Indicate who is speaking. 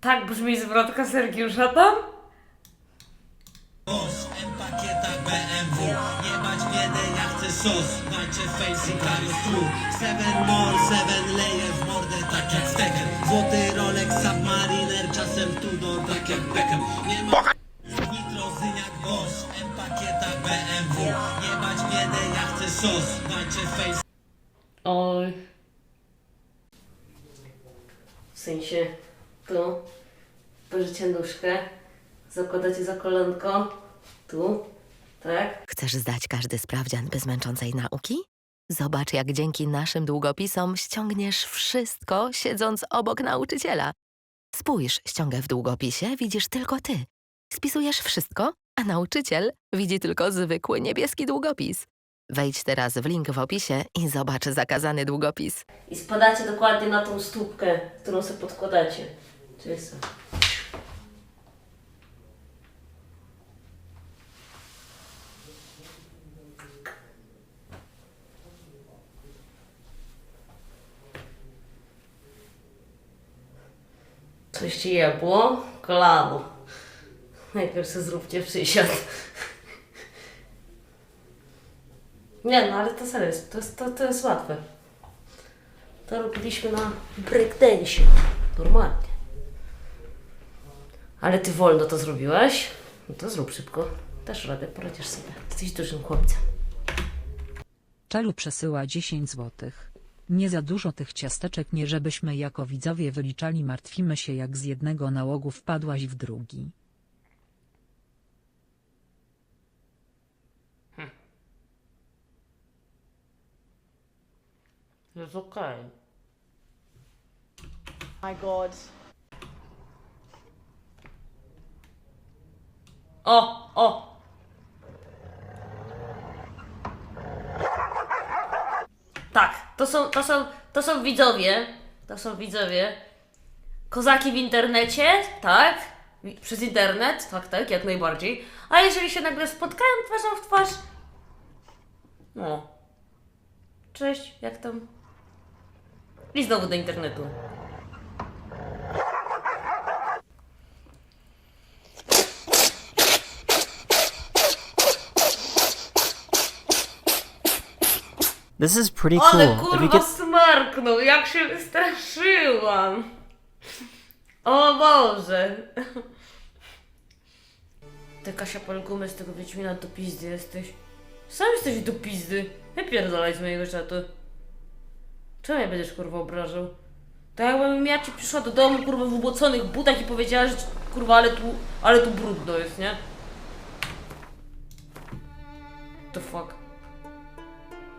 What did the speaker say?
Speaker 1: Tak brzmi zwrotka Sergiusza tam?
Speaker 2: BMW Nie bać biedę, ja chcę sos. Face, Seven more, seven layer w mordę tak jak Złoty Rolex, Submariner Czasem Tudor, tak jak Beckham. Nie ma nitrozyniak boss M-pakietach BMW Nie bać biedę, ja chcę sos. Dajcie face
Speaker 1: Oj. W sensie, tu bierzecie nóżkę, zakładacie za kolanko, tu, tak?
Speaker 3: Chcesz zdać każdy sprawdzian bez męczącej nauki? Zobacz, jak dzięki naszym długopisom ściągniesz wszystko, siedząc obok nauczyciela. Spójrz, ściągę w długopisie widzisz tylko ty. Spisujesz wszystko, a nauczyciel widzi tylko zwykły niebieski długopis. Wejdź teraz w link w opisie i zobacz zakazany długopis.
Speaker 1: I spadacie dokładnie na tą stópkę, którą sobie podkładacie. Czyli co? Coś ci jebło? Kolano. Najpierw sobie zróbcie przysiad. Nie no, ale to serio, jest- to, jest- to, to jest łatwe. To robiliśmy na breakdance. Normalnie. Ale ty wolno to zrobiłeś? No to zrób szybko. Też radę, poradzisz sobie. Jesteś dużym chłopcem.
Speaker 4: Czalu przesyła 10 złotych. Nie za dużo tych ciasteczek nie żebyśmy jako widzowie wyliczali martwimy się jak z jednego nałogu wpadłaś w drugi.
Speaker 1: Jest okej.
Speaker 5: My God.
Speaker 1: O, o! Tak, to są, to są, to są widzowie. To są widzowie. Kozaki w internecie, tak? Przez internet, tak, tak, jak najbardziej. A jeżeli się nagle spotkają twarzą w twarz. No. Cześć, jak tam? I znowu do internetu.
Speaker 6: This is pretty
Speaker 1: Ale
Speaker 6: cool. You
Speaker 1: kurwa smarknął, jak się wystraszyłam. O Boże. Ty Kasia Polgumy z tego Wiedźmina do pizdy jesteś. Sam jesteś do pizdy. Wypierdalaj z mojego czatu. Czemu mnie będziesz kurwa obrażał? To jakbym ja ci przyszła do domu kurwa w ubłoconych butach i powiedziała, że kurwa ale tu, ale tu brudno jest, nie? The fuck.